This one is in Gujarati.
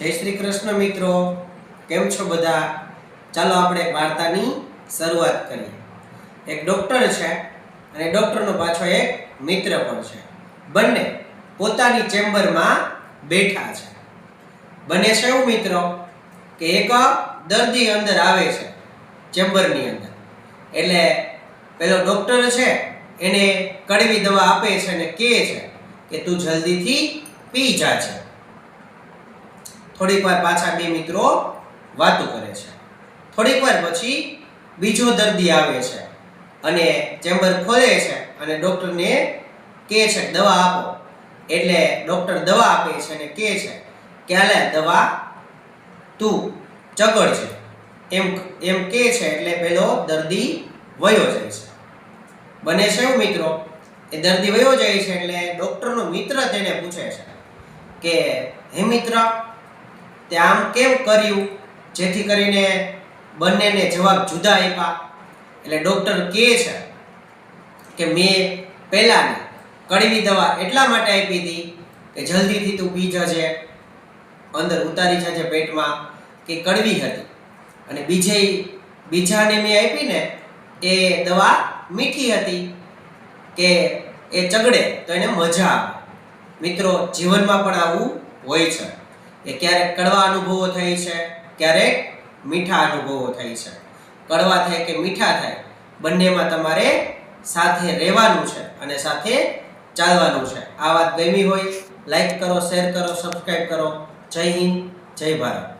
જય શ્રી કૃષ્ણ મિત્રો. કેમ છો બધા? ચાલો આપણે એક વાર્તાની શરૂઆત કરીએ. એક ડૉક્ટર છે અને ડૉક્ટરનો પાછો એક મિત્ર પણ છે. બંને પોતાની ચેમ્બરમાં બેઠા છે. બને છે એવું મિત્રો કે એક દર્દી અંદર આવે છે ચેમ્બરની અંદર. એટલે પેલો ડૉક્ટર છે એને કડવી દવા આપે છે અને કહે છે કે તું જલ્દીથી પી જા છે. થોડીક વાર પાછા બે મિત્રો વાતો કરે છે. થોડીક વાર પછી બીજો દર્દી આવે છે અને ચેમ્બર ખોલે છે અને ડૉક્ટરને કહે છે, દવા આપો. એટલે ડૉક્ટર દવા આપે છે અને કહે છે કે, આલે દવા તું ચગડ છે. એમ એમ કહે છે એટલે પેલો દર્દી વયો જાય છે. બને છે એવું મિત્રો? એ દર્દી વયો જાય છે એટલે ડૉક્ટરનો મિત્ર તેને પૂછે છે કે, હે મિત્ર તે આમ કેમ કર્યું? જેથી કરીને બંનેને જવાબ જુદા આપ્યા. એટલે ડૉક્ટર કહે છે કે મેં પહેલાંની કડવી દવા એટલા માટે આપી હતી કે જલ્દીથી તું પી જજે, અંદર ઉતારી જજે પેટમાં કે કડવી હતી. અને બીજે બીજાને મેં આપી ને એ દવા મીઠી હતી કે એ ચગડે તો એને મજા આવે. મિત્રો, જીવનમાં પણ આવું હોય છે. કે ક્યારેક કડવા અનુભવો થાય છે, ક્યારેક મીઠા અનુભવો થાય છે. કડવા થાય કે મીઠા થાય, બંનેમાં તમારે સાથે રહેવાનું છે અને સાથે ચાલવાનું છે. આ વાત ગમી હોય, લાઈક કરો, શેર કરો, સબસ્ક્રાઈબ કરો. જય હિન્દ, જય ભારત.